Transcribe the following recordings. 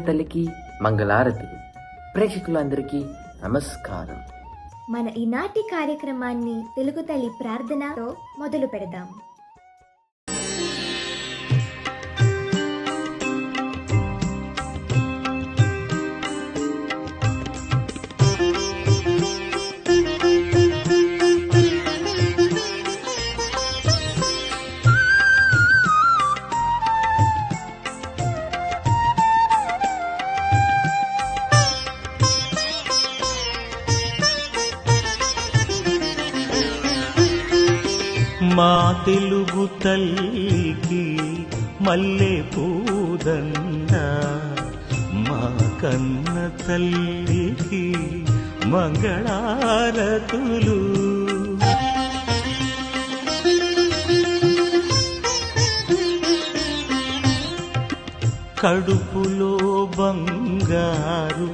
తల్లికి మంగళారతులు ప్రేక్షకులందరికీ నమస్కారం. మన ఈనాటి కార్యక్రమాన్ని తెలుగు తల్లి ప్రార్థనతో మొదలు పెడదాం. తల్లికి మల్లె పూదండ మా కన్న తల్లికి మంగళారతులు. కడుపులో బంగారు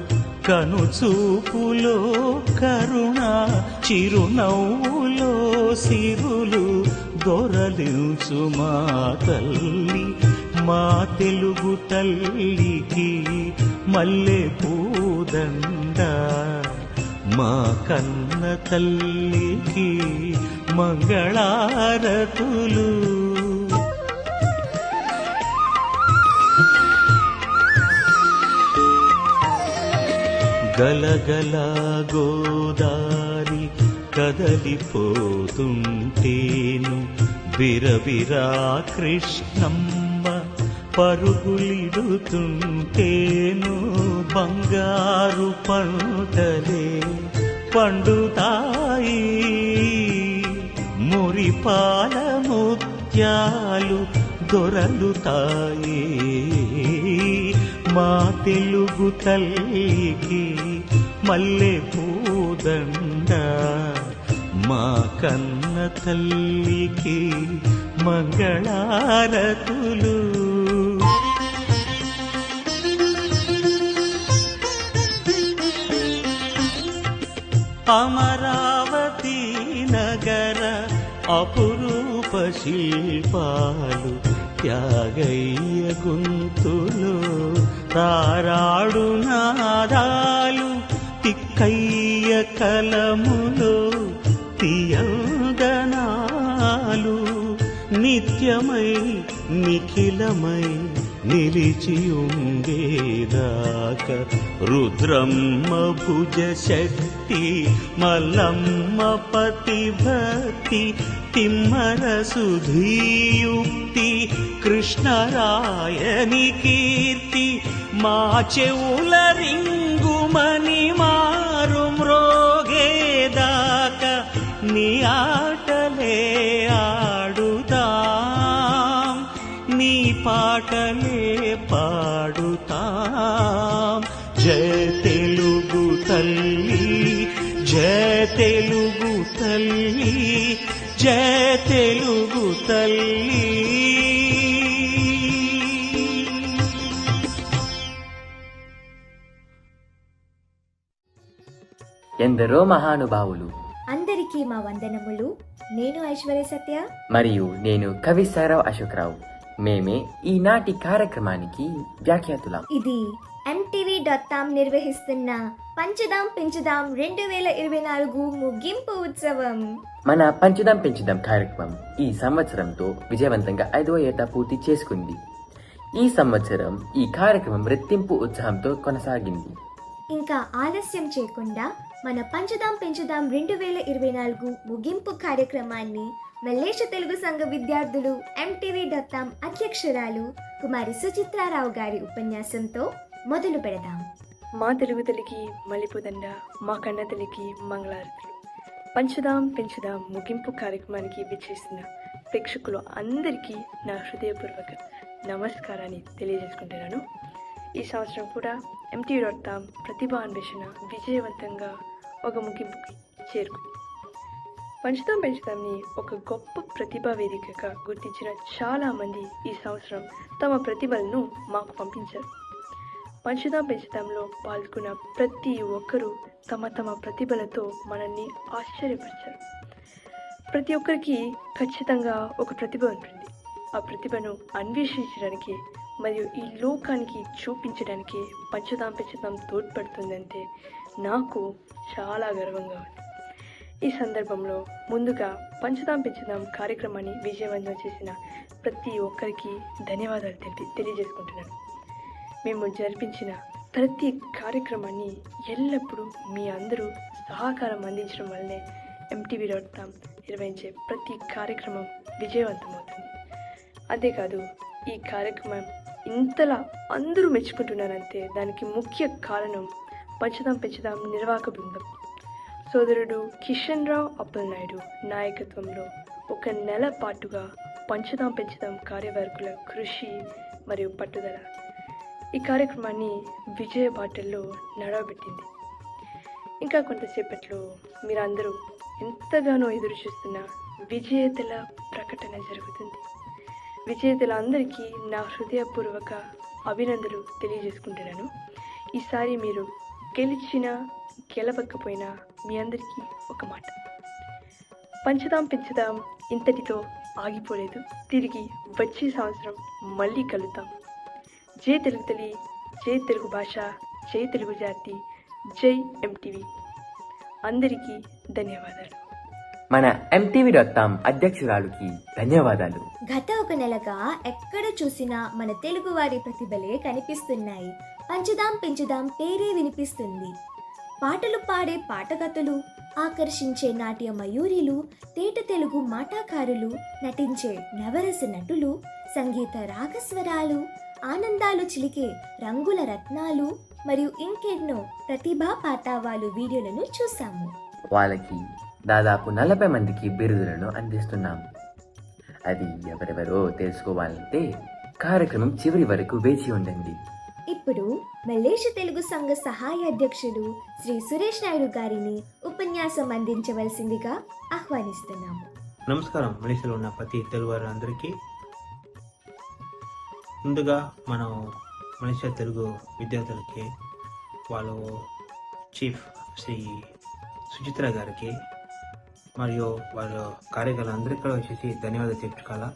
కనుచూపులో కరుణ చిరునవ్వులో సిరు దొరలించు మా తల్లి మా తెలుగు తల్లికి మల్లె పూదండ. మా కన్న తల్లికి మంగళారతులు. గలగల గోదారి కదలిపోతుంటేను. విరవిరా కృష్ణమ్మ పరుగులిడుతుంటేను బంగారు పంటలే పండుతాయి. మురిపాల ముత్యాలు దొరలుతాయి. మా తెలుగు తల్లికి మల్లె పూదండ మా కన్న తల్లికి మంగళారతులు. అమరావతి నగర అపురూప శిల్పాలు త్యాగయ్య గుంతులు. తారాడు నాదాలు తిక్కయ్య కలములో. నిత్యందనాలు నిత్యమై నిఖిలమై నిలిచియుంగేదాక. రుద్రమ్మ భుజ శక్తి మల్లమ్మ పతిభక్తి తిమ్మర సుధీయుక్తి కృష్ణరాయని కీర్తి మా చెవుల రింగుమని పాటలే పాడుతాం. జయ తెలుగు తల్లి జయ తెలుగు తల్లి జయ తెలుగు తల్లి. ఎందరో మహానుభావులు. అందరికీ మా వందనములు. నేను ఐశ్వర్య సత్య. మరియు నేను కవి సారావు అశోక్రావు. మేమే ఈనాటి కార్యక్రమానికి వ్యాఖ్యాతులం. ఇది ఎంటీవీ డాట్ కామ్ నిర్వహిస్తున్న పంచుదాం పెంచుదాం రెండు వేల ఇరవై నాలుగు ముగింపు ఉత్సవం. మన పంచుదాం పెంచుదాం కార్యక్రమం ఈ సంవత్సరంతో విజయవంతంగా ఐదవ ఏట పూర్తి చేసుకుంది. ఈ సంవత్సరం ఈ కార్యక్రమం రెట్టింపు ఉత్సాహంతో కొనసాగింది. ఇంకా ఆలస్యం చేయకుండా మన పంచుదాం పెంచుదాం రెండు వేల ఇరవై నాలుగు ముగింపు కార్యక్రమాన్ని మల్లేష తెలుగు సంఘ విద్యార్థులు ఎంటీవీ దత్తాం అధ్యక్షురాలు కుమారి సుచిత్రారావు గారి ఉపన్యాసంతో మొదలు పెడదాం. మా తెలుగు తల్లికి మల్లెపూదండ మా కన్న తల్లికి మంగళారతులు. పంచుదాం పెంచుదాం ముగింపు కార్యక్రమానికి విచ్చేసిన ప్రేక్షకులు అందరికీ నా హృదయపూర్వక నమస్కారాన్ని తెలియజేసుకుంటున్నాను. ఈ సంవత్సరం కూడా ఎంటీ డాట్ ప్రతిభా అన్వేషణ విజయవంతంగా ఒక ముగింపుకి చేరుకుంది. పంచుదాం పెంచుదాంని ఒక గొప్ప ప్రతిభా వేదికగా గుర్తించిన చాలామంది ఈ సంవత్సరం తమ ప్రతిభలను మాకు పంపించారు. పంచుదాం పెంచుదాంలో పాల్గొన్న ప్రతి ఒక్కరూ తమ తమ ప్రతిభలతో మనల్ని ఆశ్చర్యపరిచారు. ప్రతి ఒక్కరికి ఖచ్చితంగా ఒక ప్రతిభ ఉంటుంది. ఆ ప్రతిభను అన్వేషించడానికి మరియు ఈ లోకానికి చూపించడానికి పంచదాం పెంచదాం తోడ్పడుతుందంటే నాకు చాలా గర్వంగా ఉంది. ఈ సందర్భంలో ముందుగా పంచదాం పెంచుదాం కార్యక్రమాన్ని విజయవంతం చేసిన ప్రతి ఒక్కరికి ధన్యవాదాలు తెలిపి తెలియజేసుకుంటున్నాను. మేము జరిపించిన ప్రతి కార్యక్రమాన్ని ఎల్లప్పుడూ మీ అందరూ సహకారం అందించడం వల్లనే ఎంటీవీ డాట్ కామ్ నిర్వహించే ప్రతి కార్యక్రమం విజయవంతమవుతుంది. అంతేకాదు ఈ కార్యక్రమం ఇంతలా అందరూ మెచ్చుకుంటున్నారంటే దానికి ముఖ్య కారణం పంచదాం పెంచదాం నిర్వాహక బృందం. సోదరుడు కిషన్ రావు అప్పలనాయుడు నాయకత్వంలో ఒక నెల పాటుగా పంచదాం పెంచుదాం కార్యవర్గుల కృషి మరియు పట్టుదల. ఈ కార్యక్రమాన్ని విజయ బాటల్లో నడవబెట్టింది. ఇంకా కొంతసేపట్లో మీరందరూ ఎంతగానో ఎదురు చూస్తున్న విజేతల ప్రకటన జరుగుతుంది. విజేతల అందరికీ నా హృదయపూర్వక అభినందనలు తెలియజేసుకుంటున్నాను. ఈసారి మీరు గెలిచినా గెలవకపోయినా మీ అందరికీ ఒక మాట. పంచదాం పెంచుదాం ఇంతటితో ఆగిపోలేదు. తిరిగి వచ్చే సంవత్సరం మళ్ళీ కలుద్దాం. జై తెలుగు తల్లి జై తెలుగు భాష జై తెలుగు జాతి జై ఎంటీవీ అందరికీ ధన్యవాదాలు. మన ఎంటీవీ డాట్ కామ్ అధ్యక్షురాలుకి ధన్యవాదాలు. గత ఒక నెలగా ఎక్కడ చూసినా మన తెలుగువారి ప్రతిభలే కనిపిస్తున్నాయి. పంచుదాం పెంచుదాం పేరే వినిపిస్తుంది. పాటలు పాడే పాటగతులు ఆకర్షించే నాట్య మయూరిలు తేట తెలుగు మాటాకారులు నటించే నవరస నటులు సంగీత రాగస్వరాలు ఆనందాలు చిలికే రంగుల రత్నాలు మరియు ఇంకెన్నో ప్రతిభా పాతావాలు వీడియోలను చూసాము వాళ్ళకి దాదాపు నలభై మందికి బిరుదులను అందిస్తున్నాం అది ఎవరెవరో తెలుసుకోవాలంటే కార్యక్రమం చివరి వరకు వేచి ఉండండి. ఇప్పుడు మలేషియా తెలుగు సంఘ సహాయ అధ్యక్షుడు శ్రీ సురేష్ నాయుడు గారిని ఉపన్యాసం అందించవలసిందిగా ఆహ్వానిస్తున్నాము. నమస్కారం. మలేషియాలో ఉన్న ప్రతి తెలుగు వారందరికీ ముందుగా మనం మలేషియా తెలుగు విద్యార్థులకి వాళ్ళు చీఫ్ శ్రీ సుచిత్ర గారికి మరియు వాళ్ళ కార్యకర్తలందరికీ కూడా వచ్చేసి ధన్యవాదాలు చెప్పుకోవాలా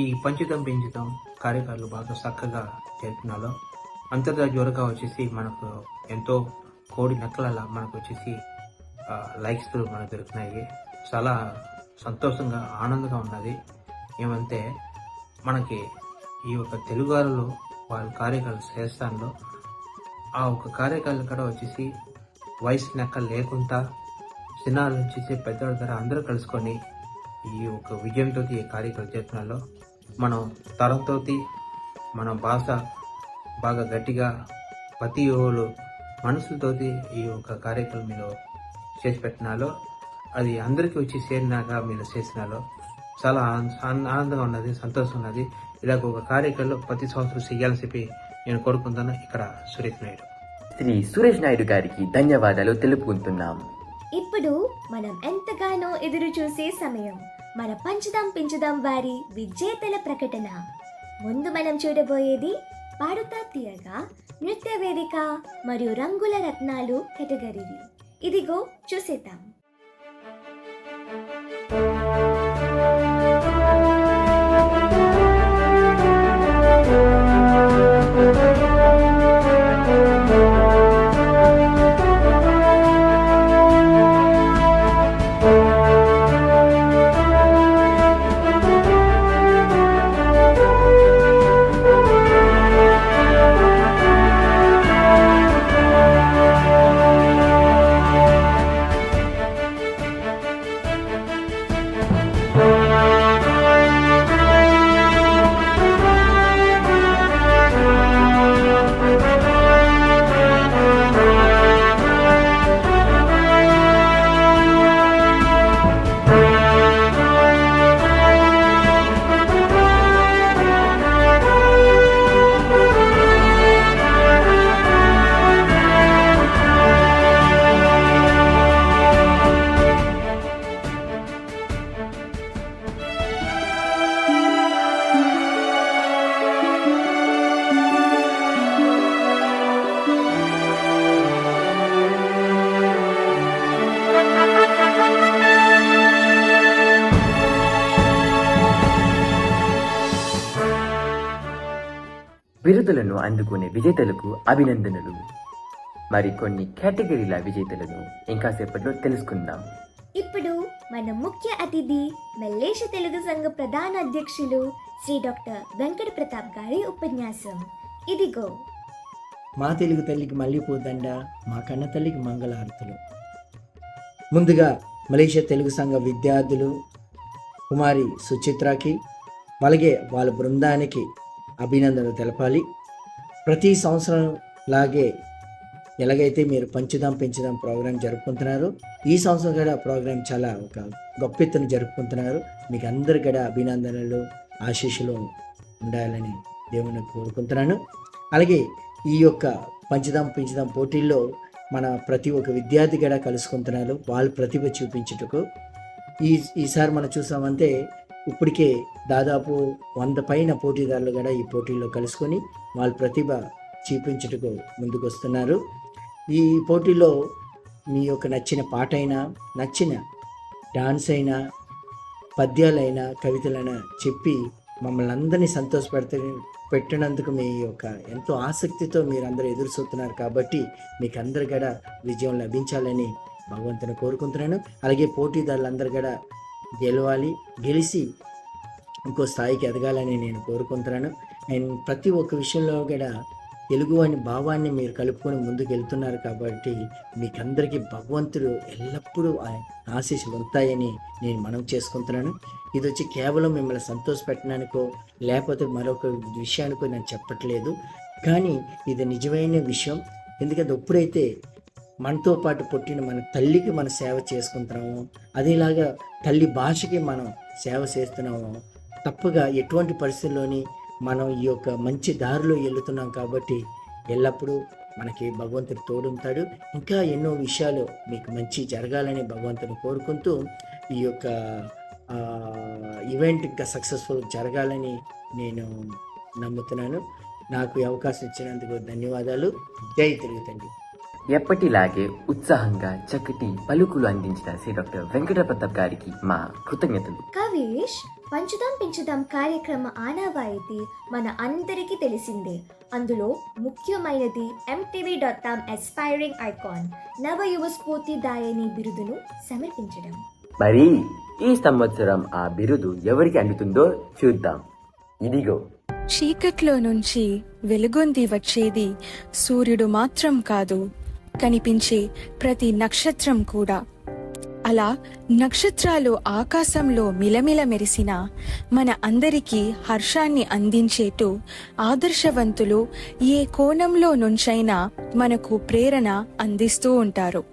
ఈ పంచుతం పెంచుతాం కార్యక్రమాలు బాగా చక్కగా జరుపుతున్నారు జ్వరగా వచ్చేసి మనకు ఎంతో కోడి నక్కల మనకు వచ్చేసి లైక్స్ మనకు దొరుకుతున్నాయి. చాలా సంతోషంగా ఆనందంగా ఉన్నది. ఏమంటే మనకి ఈ యొక్క తెలుగులో వాళ్ళ కార్యకాల చేస్తాను ఆ ఒక కార్యకాలు కూడా వచ్చేసి వయసు నెక్క లేకుండా చిన్నాల నుంచి పెద్దవాళ్ళ దగ్గర అందరూ కలుసుకొని ఈ ఒక విజయంతో ఈ కార్యక్రమం చేస్తున్నారు. మనం తరంతో మన భాష బాగా గట్టిగా ప్రతి ఓళ్ళు మనసులతోటి ఈ యొక్క కార్యక్రమం మీరు చేసి పెట్టినాలో అది అందరికీ వచ్చి చేరినాక మీరు చేసినాలో చాలా ఆనంద- ఆనంద- ఆనందంగా ఉన్నది సంతోషం ఉన్నది. ఇలాగ ఒక కార్యక్రమంలో ప్రతి సంవత్సరం చేయాలని చెప్పి నేను కోరుకుంటాను ఇక్కడ సురేష్ నాయుడు. శ్రీ సురేష్ నాయుడు గారికి ధన్యవాదాలు తెలుపుకుంటున్నాం. ఇప్పుడు మనం ఎంతగానో ఎదురు చూసే సమయం. మన పంచుదాం పెంచుదాం వారి విజేతల ప్రకటన. ముందు మనం చూడబోయేది పాడుతా తీయగా నృత్య వేదిక మరియు రంగుల రత్నాలు కేటగిరీలు ఇదిగో చూసేద్దాం. బిరుదులను అందుకునే విజేతలకు అభినందనలు. మరి కొన్ని కేటగిరీల విజేతలను ఇంకా సేపట్లో తెలుసుకుందాం. ఇప్పుడు మన ముఖ్య అతిథి మల్లేష తెలుగు సంఘ ప్రధాన అధ్యక్షులు శ్రీ డాక్టర్ వెంకట ప్రతాప్ గారి ఉపన్యాసం. ఇదిగో. మా తెలుగు తల్లికి మల్లెపూదండ మా కన్న తల్లికి మంగళారతులు. ముందుగా మలేషియా తెలుగు సంఘ విద్యార్థులు కుమారి సుచిత్రకి అలాగే వాళ్ళ బృందానికి అభినందనలు తెలపాలి. ప్రతి సంవత్సరం లాగే ఎలాగైతే మీరు పంచుదాం పెంచుదాం ప్రోగ్రాం జరుపుకుంటున్నారు ఈ సంవత్సరం కూడా ప్రోగ్రాం చాలా ఒక గొప్పెత్తును జరుపుకుంటున్నారు. మీకు అందరు కూడా అభినందనలు ఆశీస్సులు ఉండాలని దేవుని కోరుకుంటున్నాను. అలాగే ఈ యొక్క పంచుదాం పెంచుదాం పోటీల్లో మన ప్రతి ఒక్క విద్యార్థి కూడా కలుసుకుంటున్నారు. వాళ్ళ ప్రతిభ చూపించుటకు. ఈ ఈసారి మనం చూసామంటే ఇప్పటికే దాదాపు వంద పైన పోటీదారులు కూడా ఈ పోటీల్లో కలుసుకొని వాళ్ళ ప్రతిభ చూపించుటకు ముందుకు వస్తున్నారు ఈ పోటీలో మీ యొక్క నచ్చిన పాట అయినా నచ్చిన డాన్స్ అయినా పద్యాలైనా కవితలైనా చెప్పి మమ్మల్ని అందరినీ సంతోషపెడత పెట్టినందుకు మీ యొక్క ఎంతో ఆసక్తితో మీరందరూ ఎదురు చూస్తున్నారు కాబట్టి మీకు అందరు కూడా విజయం లభించాలని భగవంతుని కోరుకుంటున్నాను. అలాగే పోటీదారులందరూ కూడా గెలవాలి గెలిచి ఇంకో స్థాయికి ఎదగాలని నేను కోరుకుంటున్నాను. అండ్ ప్రతి ఒక్క విషయంలో కూడా తెలుగు అనే భావాన్ని మీరు కలుపుకొని ముందుకు వెళ్తున్నారు కాబట్టి మీకందరికీ భగవంతుడు ఎల్లప్పుడూ ఆశీస్సులు ఉంటాయని నేను మనం చేసుకుంటున్నాను. ఇది వచ్చి కేవలం మిమ్మల్ని సంతోషపెట్టడానికో లేకపోతే మరొక విషయానికో నేను చెప్పట్లేదు. కానీ ఇది నిజమైన విషయం. ఎందుకంటే ఎప్పుడైతే మనతో పాటు పుట్టిన మన తల్లికి మన సేవ చేసుకుంటున్నాము. అదేలాగా తల్లి భాషకి మనం సేవ చేస్తున్నాము. తప్పగా ఎటువంటి పరిస్థితుల్లోని మనం ఈ యొక్క మంచి దారిలో వెళ్తున్నాం కాబట్టి ఎల్లప్పుడూ మనకి భగవంతుడు తోడుంటాడు. ఇంకా ఎన్నో విషయాలు మీకు మంచి జరగాలని భగవంతుని కోరుకుంటూ ఈ యొక్క ఈవెంట్ ఇంకా సక్సెస్ఫుల్ జరగాలని నేను నమ్ముతున్నాను. నాకు అవకాశం ఇచ్చినందుకు ధన్యవాదాలు. జై తిరుగుతండి ఎప్పటిలాగే ఉత్సాహంగా చక్కటి పలుకులు అందించిన శ్రీ డాక్టర్ వెంకట ప్రతాప్ గారికి మా కృతజ్ఞతలు. కవేష్ పంచుదాం పెంచుదాం కార్యక్రమ ఆనవాయితీ మన అందరికీ తెలిసిందే. అందులో ముఖ్యమైనది MTV dot com aspiring icon నవ యువ స్ఫూర్తిదాయని బిరుదును సమర్పించడం. మరి ఈ సంవత్సరం ఆ బిరుదు ఎవరికి అందుతుందో చూద్దాం. ఇదిగో. చీకట్లో నుంచి వెలుగొంది వచ్చేది సూర్యుడు మాత్రం కాదు కనిపించే ప్రతి నక్షత్రం కూడా. అలా నక్షత్రాలు ఆకాశంలో మిలమిల మెరిసిన మన అందరికీ హర్షాన్ని అందించేటు ఆదర్శవంతులు ఏ కోణంలో నుంచైనా మనకు ప్రేరణ అందిస్తూ ఉంటారు.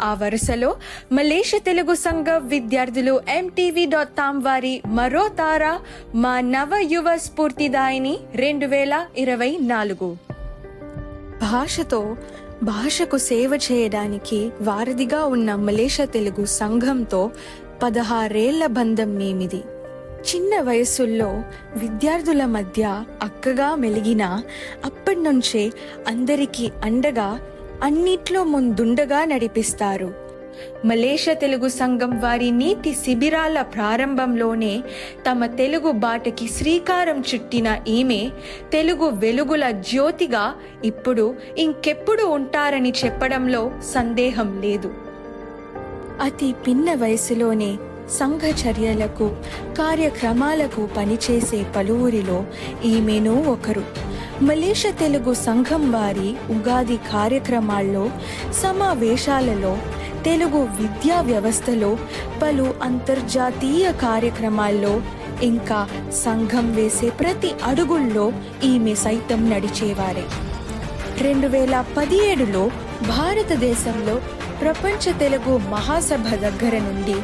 ఆ వరుసలో మలేషియా తెలుగు సంఘ విద్యార్థులు ఎంటీవీ డాట్ తామ్ వారి మరో తార మా నవ యువ స్ఫూర్తిదాయిని రెండు వేల ఇరవై నాలుగు. భాషతో భాషకు సేవ చేయడానికి వారధిగా ఉన్న మలేషియా తెలుగు సంఘంతో పదహారేళ్ళ బంధం మేమిది చిన్న వయసుల్లో విద్యార్థుల మధ్య అక్కగా మెలిగిన అప్పటి నుంచే అందరికీ అండగా అన్నిట్లో ముందుండగా నడిపిస్తారు. మలేషియా తెలుగు సంఘం వారి నీతి శిబిరాల ప్రారంభంలోనే తమ తెలుగు బాటకి శ్రీకారం చుట్టిన ఈమె తెలుగు వెలుగుల జ్యోతిగా ఇప్పుడు ఇంకెప్పుడు ఉంటారని చెప్పడంలో సందేహం లేదు. అతి పిన్న వయసులోనే సంఘ చర్యలకు కార్యక్రమాలకు పనిచేసే పలువురిలో ఈమెను ఒకరు. మలేషియా తెలుగు సంఘం వారి ఉగాది కార్యక్రమాల్లో సమావేశాలలో తెలుగు విద్యా వ్యవస్థలో పలు అంతర్జాతీయ కార్యక్రమాల్లో ఇంకా సంఘం వేసే ప్రతి అడుగుల్లో ఈమె సైతం నడిచేవారే. రెండు వేల పదిహేడులో భారతదేశంలో ప్రపంచ తెలుగు మహాసభ దగ్గర నుండి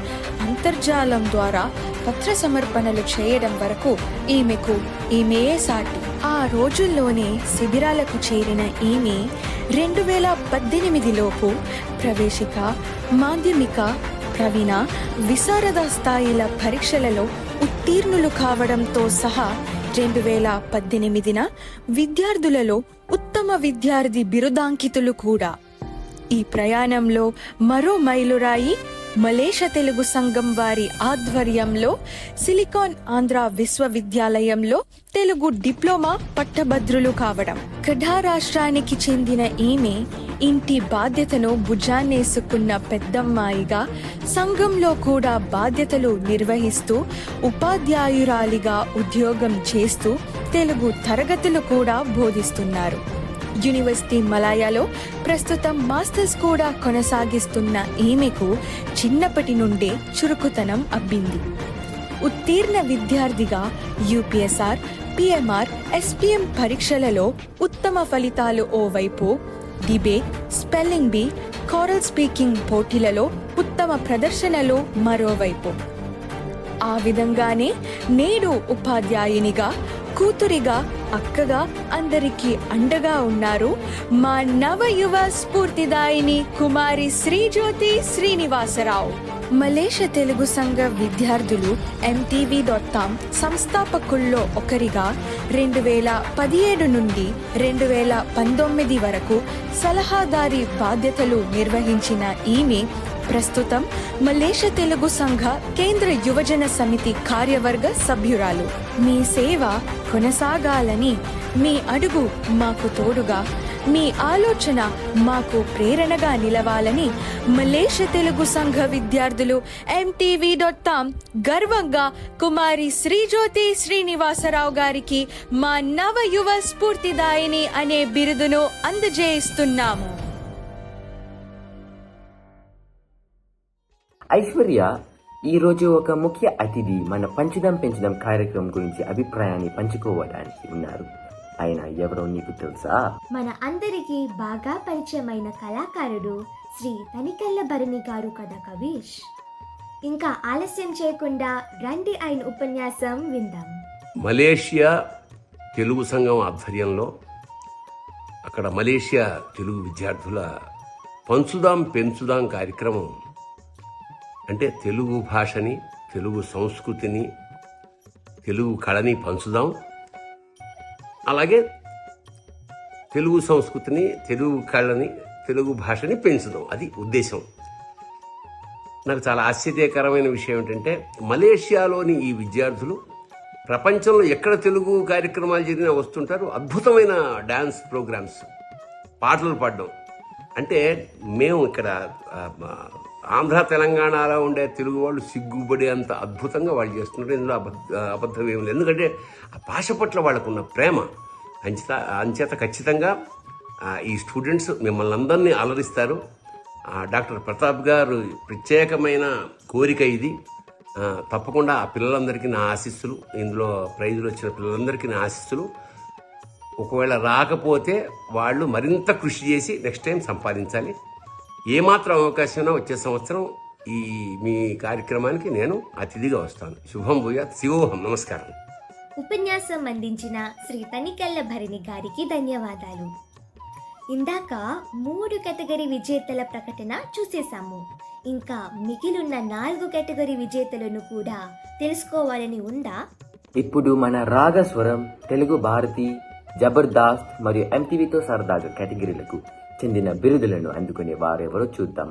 అంతర్జాలం ద్వారా పత్ర సమర్పణలు చేయడం వరకు ఈమెకు ఈమెయే సాటి. ఆ రోజుల్లోనే శిబిరాలకు చేరిన ఈమె రెండు వేల పద్దెనిమిదిలోపు ప్రవేశిక మాధ్యమిక ప్రవీణ విశారద స్థాయిల పరీక్షలలో ఉత్తీర్ణులు కావడంతో సహా రెండు వేల పద్దెనిమిదిన విద్యార్థులలో ఉత్తమ విద్యార్థి బిరుదాంకితులు కూడా. ఈ ప్రయాణంలో మరో మైలురాయి మలేష తెలుగు సంఘం వారి ఆధ్వర్యంలో సిలికాన్ ఆంధ్ర విశ్వవిద్యాలయంలో తెలుగు డిప్లొమా పట్టభద్రులు కావడం. కఢా రాష్ట్రానికి చెందిన ఈమె ఇంటి బాధ్యతను భుజాన్నేసుకున్న పెద్దమ్మాయిగా సంఘంలో కూడా బాధ్యతలు నిర్వహిస్తూ ఉపాధ్యాయురాలిగా ఉద్యోగం చేస్తూ తెలుగు తరగతులు కూడా బోధిస్తున్నారు. యూనివర్సిటీ మలాయాలో ప్రస్తుతం మాస్టర్స్ కూడా కొనసాగిస్తున్న ఈమెకు చిన్నప్పటి నుండే చురుకుతనం అబ్బింది. ఉత్తీర్ణ విద్యార్థిగా యూపీఎస్ఆర్ పిఎంఆర్ ఎస్పీఎం పరీక్షలలో ఉత్తమ ఫలితాలు ఓవైపు debate spelling bee choral speaking పోటీలలో ఉత్తమ ప్రదర్శనలు మరోవైపు. ఆ విధంగానే నేడు ఉపాధ్యాయునిగా కూతురిగా అక్కగా అందరికీ అండగా ఉన్నారు మా నవ యువ స్ఫూర్తిదాయిని కుమారి శ్రీజ్యోతి శ్రీనివాసరావు. మలేషియా తెలుగు సంఘ విద్యార్థులు ఎంటీవీ డాట్ కామ్ సంస్థాపకుల్లో ఒకరిగా రెండు వేల పదిహేడు నుండి రెండు వేల పంతొమ్మిది వరకు సలహాదారి బాధ్యతలు నిర్వహించిన ఈమె ప్రస్తుతం మలేషియా తెలుగు సంఘ కేంద్ర యువజన సమితి కార్యవర్గ సభ్యురాలు. మీ సేవ కొనసాగాలని మీ అడుగు మాకు తోడుగా మీ ఆలోచన మాకు ప్రేరణగా నిలవాలని మలేషియా తెలుగు సంఘ విద్యార్థులు ఎంటీవీ డాట్ కామ్ గర్వంగా కుమారి శ్రీజ్యోతి శ్రీనివాసరావు గారికి మా నవ యువ స్ఫూర్తిదాయిని అనే బిరుదును అందజేయిస్తున్నాము ఐశ్వర్య ఈరోజు ఒక ముఖ్య అతిథి మన పంచుదాం పెంచుదాం కార్యక్రమం గురించి అభిప్రాయాన్ని పంచుకోవడానికి ఉన్నారు. ఆయన ఎవరో నీకు తెలుసా? మన అందరికీ బాగా పరిచయమైన కళాకారుడు శ్రీ తనికెళ్ళ భరణి గారు కదా కవీష్. ఇంకా ఆలస్యం చేయకుండా రండి ఆయన ఉపన్యాసం విందాం. మలేషియా తెలుగు సంఘం ఆధ్వర్యంలో అక్కడ మలేషియా తెలుగు విద్యార్థుల పంచుదాం పెంచుదాం కార్యక్రమం అంటే తెలుగు భాషని తెలుగు సంస్కృతిని తెలుగు కళని పంచుదాం. అలాగే తెలుగు సంస్కృతిని తెలుగు కళని తెలుగు భాషని పెంచుదాం. అది ఉద్దేశం. నాకు చాలా ఆశ్చర్యకరమైన విషయం ఏంటంటే మలేషియాలోని ఈ విద్యార్థులు ప్రపంచంలో ఎక్కడ తెలుగు కార్యక్రమాలు జరిగినా వస్తుంటారు. అద్భుతమైన డ్యాన్స్ ప్రోగ్రామ్స్ పాటలు పాడడం. అంటే మేము ఇక్కడ ఆంధ్ర తెలంగాణలో ఉండే తెలుగు వాళ్ళు సిగ్గుపడే అంత అద్భుతంగా వాళ్ళు చేస్తున్నారు. ఇందులో అబద్ధ అబద్ధం ఏమి లేదు. ఎందుకంటే ఆ భాష పట్ల వాళ్ళకున్న ప్రేమ అంచేత అంచేత ఖచ్చితంగా ఈ స్టూడెంట్స్ మిమ్మల్ని అందరినీ అలరిస్తారు. డాక్టర్ ప్రతాప్ గారు ప్రత్యేకమైన కోరిక ఇది. తప్పకుండా ఆ పిల్లలందరికీ నా ఆశీస్సులు ఇందులో ప్రైజులు వచ్చిన పిల్లలందరికీ నా ఆశీస్సులు. ఒకవేళ రాకపోతే వాళ్ళు మరింత కృషి చేసి నెక్స్ట్ టైం సంపాదించాలి. ఏమాత్రం అవకాశం ఉన్నా వచ్చే సంవత్సరం ఈ మీ కార్యక్రమానికి నేను అతిథిగా వస్తాను. శుభం భూయాత్. శివోహం. నమస్కారం. ఉపన్యాసం అందించిన శ్రీ తనికెళ్ళ భరణి గారికి ధన్యవాదాలు. ఇందాక మూడు కేటగిరీ విజేతల ప్రకటన చూసేశాము. ఇంకా మిగిలిన నాలుగు కేటగిరీ విజేతలను కూడా తెలుసుకోవాలని ఉందా? ఇప్పుడు మన రాగస్వరం తెలుగు భారతి జబర్దాస్త్ మరియు ఎంటీవీతో సరదాగా కేటగిరీలకు చెందిన బిరుదులను అందుకునే వారెవరో చూద్దాం.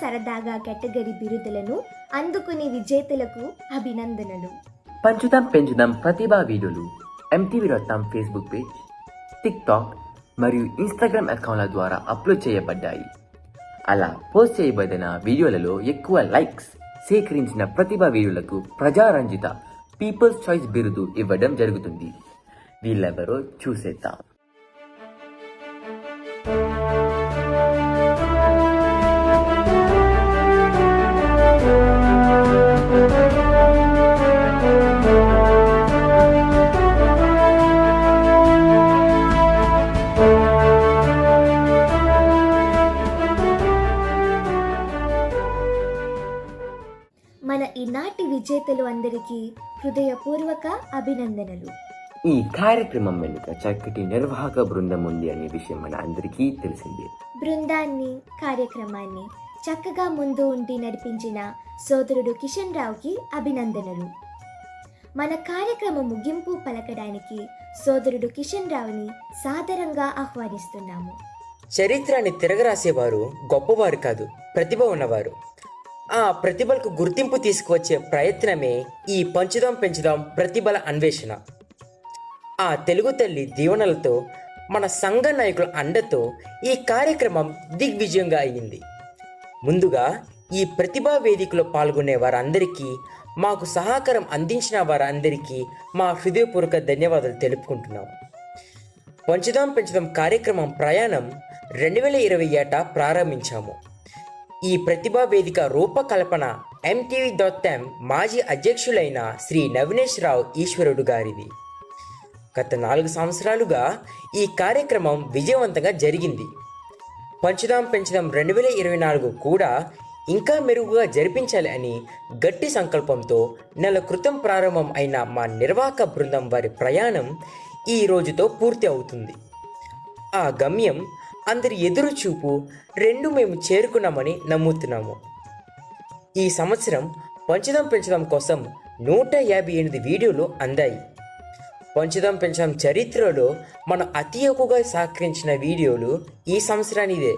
సరదాగా కేటగిరీ బిరుదులను అందుకుని విజేతలకు అభినందనలు. పంచుదాం పెంచుదాం ప్రతిభా videos MTV Ratnam Facebook page TikTok మరియు ఇన్స్టాగ్రామ్ అకౌంట్ల ద్వారా అప్లోడ్ చేయబడ్డాయి. అలా పోస్ట్ చేయబడిన వీడియోలలో ఎక్కువ లైక్స్ సేకరించిన ప్రతిభా వీరులకు ప్రజారంజిత పీపుల్స్ చాయిస్ బిరుదు ఇవ్వడం జరుగుతుంది. వీళ్ళెవరో చూసేద్దాం. ఈనాటి విజేతలు అందరికీ హృదయపూర్వక అభినందనలు. ఈ కార్యక్రమం వెనుక చక్కటి నిర్వాహక బృందం ఉంది అనే విషయం మన అందరికీ తెలిసిందే. బృందాన్ని కార్యక్రమాన్ని చక్కగా ముందు ఉండి నడిపించిన సోదరుడు కిషన్ రావుకి అభినందనలు. మన కార్యక్రమ ముగింపు పలకడానికి సోదరుడు కిషన్ రావుని సాదరంగా ఆహ్వానిస్తున్నాము. చరిత్రని తిరగరాసేవారు గొప్పవారు కాదు ప్రతిభ ఉన్నవారు. ఆ ప్రతిభలకు గుర్తింపు తీసుకువచ్చే ప్రయత్నమే ఈ పంచుదాం పెంచుదాం ప్రతిభల అన్వేషణ. ఆ తెలుగు తల్లి దీవెనలతో మన సంఘ నాయకుల అండతో ఈ కార్యక్రమం దిగ్విజయంగా అయ్యింది. ముందుగా ఈ ప్రతిభా వేదికలో పాల్గొనే వారందరికీ మాకు సహకారం అందించిన వారందరికీ మా హృదయపూర్వక ధన్యవాదాలు తెలుపుకుంటున్నాం. పంచుదాం పెంచుదాం కార్యక్రమం ప్రయాణం రెండు వేల ఇరవై ఏట ప్రారంభించాము. ఈ ప్రతిభా వేదిక రూపకల్పన ఎంటీవీ డాట్ మాజీ అధ్యక్షులైన శ్రీ నవినేష్ రావు ఈశ్వరుడు గారిది. గత నాలుగు సంవత్సరాలుగా ఈ కార్యక్రమం విజయవంతంగా జరిగింది. పంచుదాం పెంచుదాం రెండు వేల ఇరవై నాలుగు కూడా ఇంకా మెరుగుగా జరిపించాలి అని గట్టి సంకల్పంతో నెల క్రితం ప్రారంభం అయిన మా నిర్వాహక బృందం వారి ప్రయాణం ఈ రోజుతో పూర్తి అవుతుంది. ఆ గమ్యం అందరి ఎదురు చూపు రెండు మేము చేరుకున్నామని నమ్ముతున్నాము. ఈ సంవత్సరం పంచదం పెంచడం కోసం నూట యాభై ఎనిమిది వీడియోలు అందాయి. పంచదం పెంచడం చరిత్రలో మనం అతి ఎక్కువగా సహకరించిన వీడియోలు ఈ సంవత్సరానిదే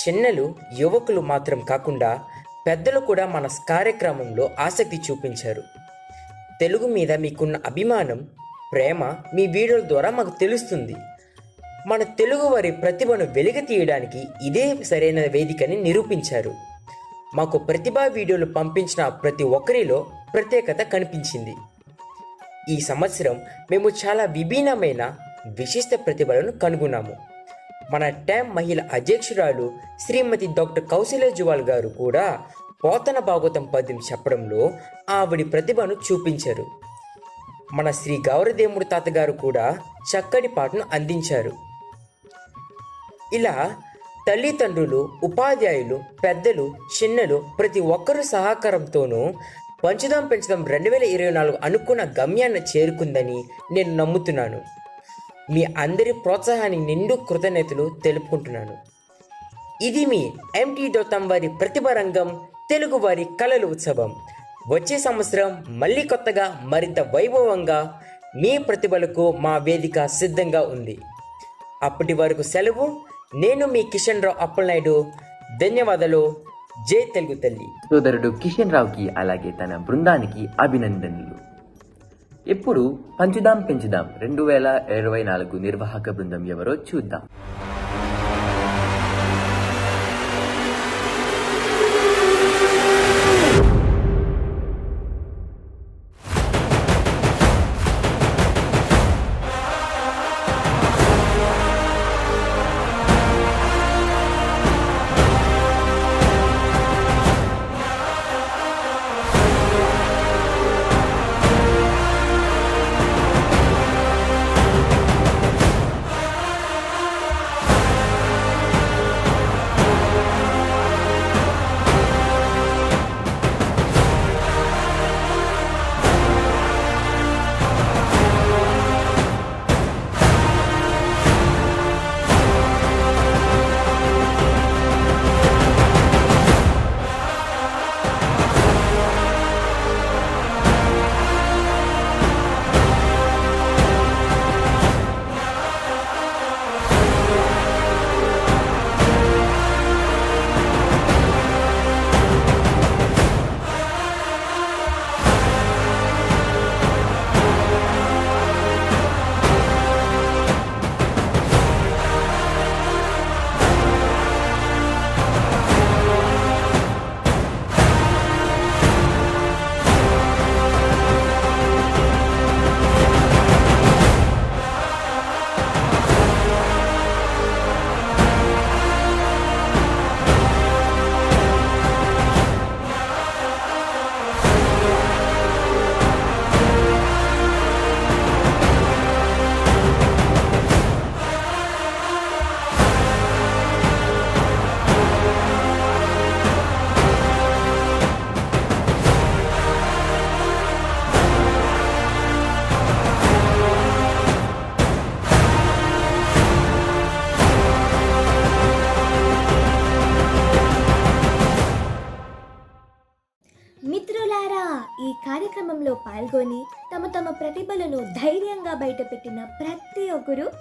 చిన్నలు యువకులు మాత్రం కాకుండా పెద్దలు కూడా మన కార్యక్రమంలో ఆసక్తి చూపించారు. తెలుగు మీద మీకున్న అభిమానం ప్రేమ మీ వీడియోల ద్వారా మాకు తెలుస్తుంది. మన తెలుగు వారి ప్రతిభను వెలికి తీయడానికి ఇదే సరైన వేదికని నిరూపించారు. మాకు ప్రతిభా వీడియోలు పంపించిన ప్రతి ఒక్కరిలో ప్రత్యేకత కనిపించింది. ఈ సంవత్సరం మేము చాలా విభిన్నమైన విశిష్ట ప్రతిభలను కనుగొన్నాము. మన ట్యామ్ మహిళ అధ్యక్షురాలు శ్రీమతి డాక్టర్ కౌశల్య జువాల్ గారు కూడా పోతన భాగవతం పద్యం చెప్పడంలో ఆవిడి ప్రతిభను చూపించారు. మన శ్రీ గౌరదేముడు తాతగారు కూడా చక్కటి పాటను అందించారు. ఇలా తల్లిదండ్రులు ఉపాధ్యాయులు పెద్దలు చిన్నలు ప్రతి ఒక్కరు సహకారంతోనూ పంచుదాం పెంచుదాం రెండు వేల ఇరవై నాలుగు అనుకున్న గమ్యాన్ని చేరుకుందని నేను నమ్ముతున్నాను. మీ అందరి ప్రోత్సాహానికి నిండు కృతజ్ఞతలు తెలుపుకుంటున్నాను. ఇది మీ ఎంటీ దోతం వారి ప్రతిభ రంగం తెలుగు వారి కళల ఉత్సవం. వచ్చే సంవత్సరం మళ్ళీ కొత్తగా మరింత వైభవంగా మీ ప్రతిభలకు మా వేదిక సిద్ధంగా ఉంది. అప్పటి వరకు సెలవు నేను మీ కిషన్ రావు అప్పలనాయుడు ధన్యవాదాలు. జై తెలుగు తల్లి. సోదరుడు కిషన్ రావుకి అలాగే తన బృందానికి అభినందనలు. ఇప్పుడు పంచుదాం పెంచుదాం. రెండు వేల ఇరవై నాలుగు నిర్వాహక బృందం ఎవరో చూద్దాం.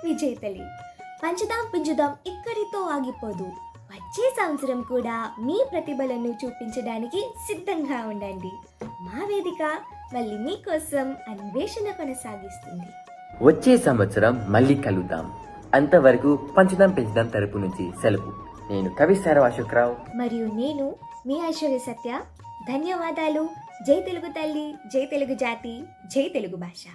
విజేతలే. పంచుదాం పుంజుదాం ఇక్కడితో ఆగిపోదు. వచ్చే సంవత్సరం కూడా మీ ప్రతిభలను చూపించడానికి సిద్ధంగా ఉండండి. మా వేదిక మళ్ళీ మీకోసం అన్వేషణ కొనసాగిస్తుంది. వచ్చే సంవత్సరం మళ్ళీ కలుద్దాం. అంతవరకు పంచుదాం పెంచుదాం తరపు నుంచి సెలవు. నేను కవి సారవ అశోక్రావు. మరియు నేను మీ ఐశ్వర్య సత్య. ధన్యవాదాలు. జై తెలుగు తల్లి జై తెలుగు జాతి జై తెలుగు భాష.